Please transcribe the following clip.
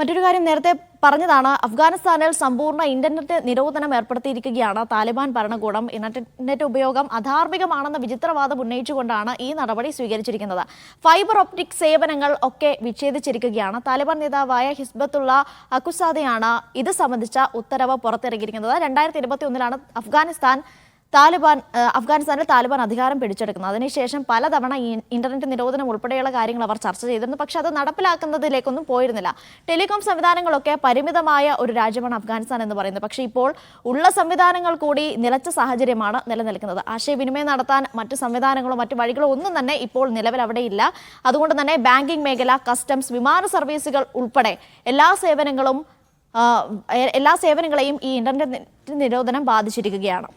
മറ്റൊരു കാര്യം നേരത്തെ പറഞ്ഞതാണ് അഫ്ഗാനിസ്ഥാനിൽ സമ്പൂർണ ഇന്റർനെറ്റ് നിരോധനം ഏർപ്പെടുത്തിയിരിക്കുകയാണ്. താലിബാൻ ഭരണകൂടം ഇന്റർനെറ്റ് ഉപയോഗം അധാർമികമാണെന്ന വിചിത്രവാദം ഉന്നയിച്ചുകൊണ്ടാണ് ഈ നടപടി സ്വീകരിച്ചിരിക്കുന്നത്. ഫൈബർ ഒപ്റ്റിക് സേവനങ്ങൾ ഒക്കെ വിച്ഛേദിച്ചിരിക്കുകയാണ്. താലിബാൻ നേതാവായ ഹിസ്ബത്തുള്ള അക്കുസാദയാണ് ഇത് സംബന്ധിച്ച ഉത്തരവ് പുറത്തിറക്കിയിരിക്കുന്നത്. രണ്ടായിരത്തി ഇരുപത്തി ഒന്നിലാണ് അഫ്ഗാനിസ്ഥാൻ താലിബാൻ അഫ്ഗാനിസ്ഥാനിൽ താലിബാൻ അധികാരം പിടിച്ചെടുക്കുന്നു. അതിനുശേഷം പലതവണ ഇന്റർനെറ്റ് നിരോധനം ഉൾപ്പെടെയുള്ള കാര്യങ്ങൾ അവർ ചർച്ച ചെയ്തിരുന്നു. പക്ഷേ അത് നടപ്പിലാക്കുന്നതിലേക്കൊന്നും പോയിരുന്നില്ല. ടെലികോം സംവിധാനങ്ങളൊക്കെ പരിമിതമായ ഒരു രാജ്യമാണ് അഫ്ഗാനിസ്ഥാൻ എന്ന് പറയുന്നത്. പക്ഷേ ഇപ്പോൾ ഉള്ള സംവിധാനങ്ങൾ കൂടി നിലച്ച സാഹചര്യമാണ് നിലനിൽക്കുന്നത്. ആശയവിനിമയം നടത്താൻ മറ്റ് സംവിധാനങ്ങളോ മറ്റ് വഴികളോ ഒന്നും തന്നെ ഇപ്പോൾ നിലവിൽ അവിടെ ഇല്ല. അതുകൊണ്ട് തന്നെ ബാങ്കിംഗ് മേഖല കസ്റ്റംസ് വിമാന സർവീസുകൾ ഉൾപ്പെടെ എല്ലാ സേവനങ്ങളും എല്ലാ സേവനങ്ങളെയും ഈ ഇന്റർനെറ്റ് നിരോധനം ബാധിച്ചിരിക്കുകയാണ്.